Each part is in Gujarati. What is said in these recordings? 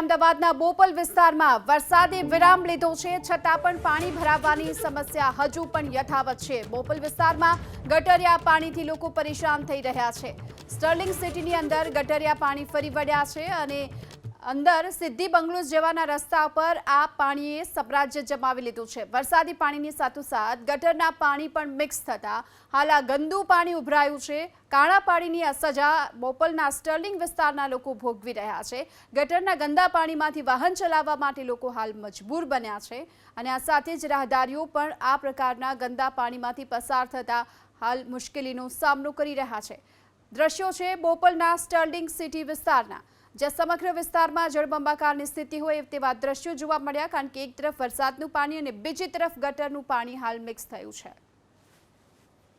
અમદાવાદના બોપલ વિસ્તારમાં વરસાદે વિરામ લીધો છે, છતાં પણ પાણી ભરાવાની સમસ્યા હજુ પણ યથાવત છે. બોપલ વિસ્તારમાં ગટરિયા પાણીથી લોકો પરેશાન થઈ રહ્યા છે. સ્ટર્લિંગ સિટીની અંદર ગટરિયા પાણી ફરી વળ્યા છે અને અંદર સિદ્ધિ બંગલોઝ જવાના રસ્તા પર આ પાણીએ સામ્રાજ્ય જમાવી લીધું છે. વરસાદી પાણીની સાથોસાથ ગટરના પાણી પણ મિક્સ થતા હાલ આ ગંદુ પાણી ઉભરાયું છે. કાળા પાણીની આ સજા બોપલના સ્ટર્લિંગ વિસ્તારના લોકો ભોગવી રહ્યા છે. ગટરના ગંદા પાણીમાંથી વાહન ચલાવવા માટે લોકો હાલ મજબૂર બન્યા છે અને આ સાથે જ રાહદારીઓ પણ આ પ્રકારના ગંદા પાણીમાંથી પસાર થતા હાલ મુશ્કેલીનો સામનો કરી રહ્યા છે. દ્રશ્યો છે બોપલના સ્ટર્લિંગ સિટી વિસ્તારના. જ્યાં સમગ્ર વિસ્તારમાં જળબંબાકારની સ્થિતિ હોય તેવા દ્રશ્યો જોવા મળ્યા, કારણ કે એક તરફ વરસાદનું પાણી અને બીજી તરફ ગટરનું પાણી હાલ મિક્સ થયું છે.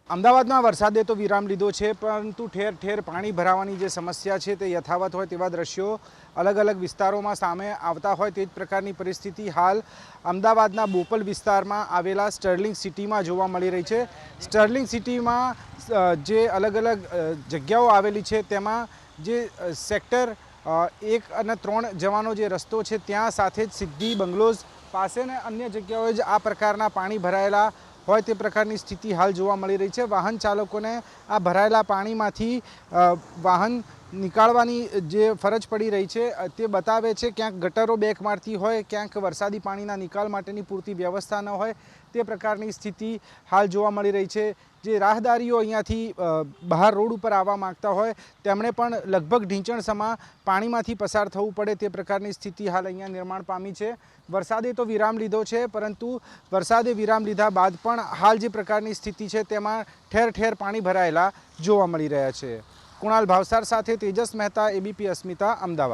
અમદાવાદમાં વરસાદે તો વિરામ લીધો છે, પરંતુ ઠેર ઠેર પાણી ભરાવાની જે સમસ્યા છે તે યથાવત હોય તેવા દ્રશ્યો અલગ અલગ વિસ્તારોમાં સામે આવતા હોય તે જ પ્રકારની પરિસ્થિતિ હાલ અમદાવાદના બોપલ વિસ્તારમાં આવેલા સ્ટર્લિંગ સિટીમાં જોવા મળી રહી છે. સ્ટર્લિંગ સિટીમાં જે અલગ અલગ જગ્યાઓ આવેલી છે, તેમાં જે સેક્ટર એક અને ત્રણ જવાનો જે રસ્તો છે, ત્યાં સાથે જ સિદ્ધિ બંગલોઝ પાસે ને અન્ય જગ્યાઓએ જ આ પ્રકારના પાણી ભરાયેલા હોય તે પ્રકારની સ્થિતિ હાલ જોવા મળી રહી છે. વાહન ચાલકોને આ ભરાયેલા પાણીમાંથી વાહન નીકાળવાની જે ફરજ પડી રહી છે, તે બતાવે છે ક્યાંક ગટરો બેક મારતી હોય, ક્યાંક વરસાદી પાણીના નિકાલ માટેની પૂરતી વ્યવસ્થા ન હોય, તે પ્રકારની સ્થિતિ હાલ જોવા મળી રહી છે. જે રાહદારીઓ અહીંયાથી બહાર રોડ ઉપર આવવા માંગતા હોય, તેમણે પણ લગભગ ઢીંચણ સમા પાણીમાંથી પસાર થવું પડે તે પ્રકારની સ્થિતિ હાલ અહીંયા નિર્માણ પામી છે. વરસાદે તો વિરામ લીધો છે, પરંતુ વરસાદે વિરામ લીધા બાદ પણ હાલ જે પ્રકારની સ્થિતિ છે, તેમાં ઠેર ઠેર પાણી ભરાયેલા જોવા મળી રહ્યા છે. કુણાલ ભાવસાર સાથે તેજસ મહેતા એબીપી અસ્મિતા અમદાવાદ.